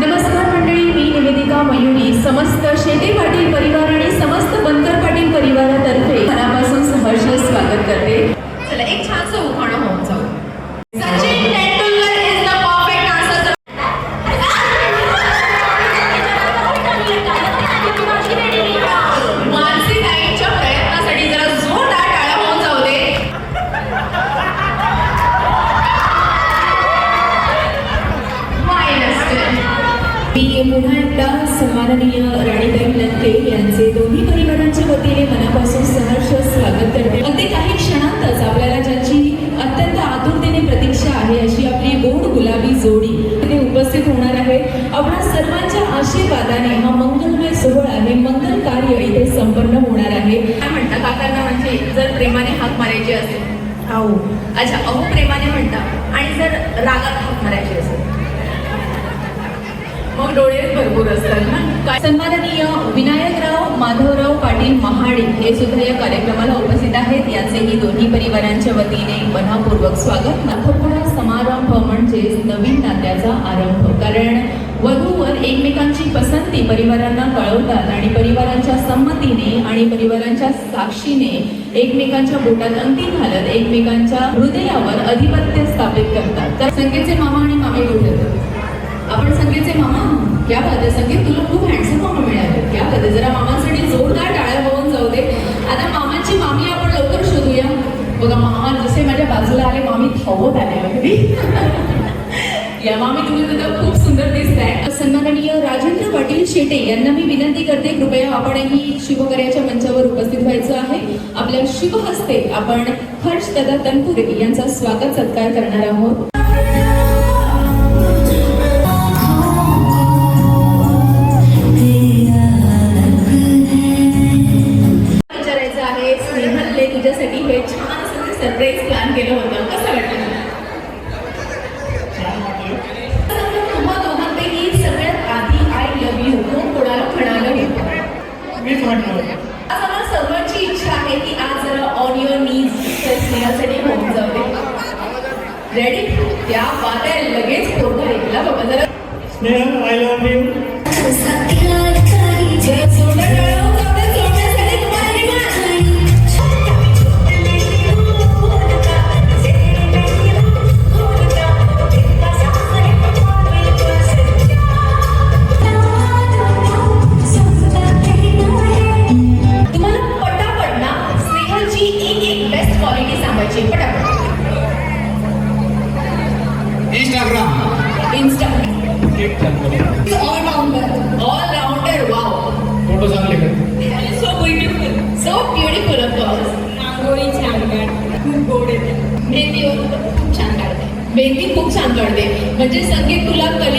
नमस्कार मंडळी मी निवेदिका मयुरी. समस्त शेती पाटील परिवार आणि समस्त बनकर पाटील परिवारातर्फे मनापासून सहर्ष स्वागत करते. चला एक छानसं उखाणं मी पुन्हा एकदा सन्माननीय राणीताई लंके यांचे दोन्ही परिवारांच्या वतीने मनापासून सहर्ष स्वागत करते. अगदी काही क्षणातच आपल्याला ज्याची अत्यंत आतुरतेने प्रतीक्षा आहे अशी आपली गोड गुलाबी जोडी इथे उपस्थित होणार आहे. आपणा सर्वांच्या आशीर्वादाने हा मंगलमय सोहळा हे मंगल कार्य इथे संपन्न होणार आहे. काय म्हणता काकांना म्हणजे जर प्रेमाने हाक मारायची असेल. अच्छा अहो प्रेमाने म्हणता. आणि जर रागात हाक मारायची असेल. मग डोळे भरपूर असतात ना? काय? सन्माननीय विनायकराव माधवराव पाटील महाडिक हे सुद्धा या कार्यक्रमाला उपस्थित आहेत. याचेही दोन्ही परिवारांच्या वतीने मनापूर्वक स्वागत. नाथपुडा समारंभ म्हणजे नवीन नात्याचा आरंभ. कारण वधूवर एकमेकांची पसंती परिवारांना कळवतात आणि परिवारांच्या संमतीने आणि परिवारांच्या साक्षीने एकमेकांच्या बोटात अंतिम घालत एकमेकांच्या हृदयावर अधिपत्य स्थापित करतात. तर संगीतचे मामा आणि मामी कुठे आपण संगीतचे मामा क्या बात आहे संगीत तुला खूप हँडसम मामा मिळाले. क्या बात आहे जरा मामांसाठी जोरदार टाळ्या होऊन जाऊ दे. आता मामांची मामी आपण लवकर शोधूया. बघा मामा जसे माझ्या बाजूला आले मामी धावत आले अगदी. या मामी तुम्ही सुद्धा खूप सुंदर दिसताय. सन्माननीय राजेंद्र पाटील शेटे यांना मी विनंती करते कृपया आपणही शिवकर्याच्या मंचावर उपस्थित व्हायचं आहे. आपल्या शुभ हस्ते आपण हर्ष दादा तनपुरे यांचा स्वागत सत्कार करणार आहोत. हे छान असं सरप्राईज प्लॅन केलं होतं. कसं वाटलं तुम्हा दोघांपैकी सगळ्यात आधी आय लव्ह यू कोण कोणाला म्हणालं होतं? मीच म्हटलं आज आम्हाला सर्वांची इच्छा आहे की आज जरा ऑन युअर नीज स्नेहासाठी होऊन जाऊ दे रेडी त्या पात्या लगेच पोरगा ऐकला बाबा जरा Snehal I love you best quality सांगायची पटापट इंस्टाग्राम इन्स्टा एक चांगलं all rounder all rounder wow photo चांगले कर so beautiful so beautiful of course rangoli छान काढते खूप गोड येते मेहंदी खूप छान काढते मेहंदी खूप छान काढते म्हणजे संगीत तुला कली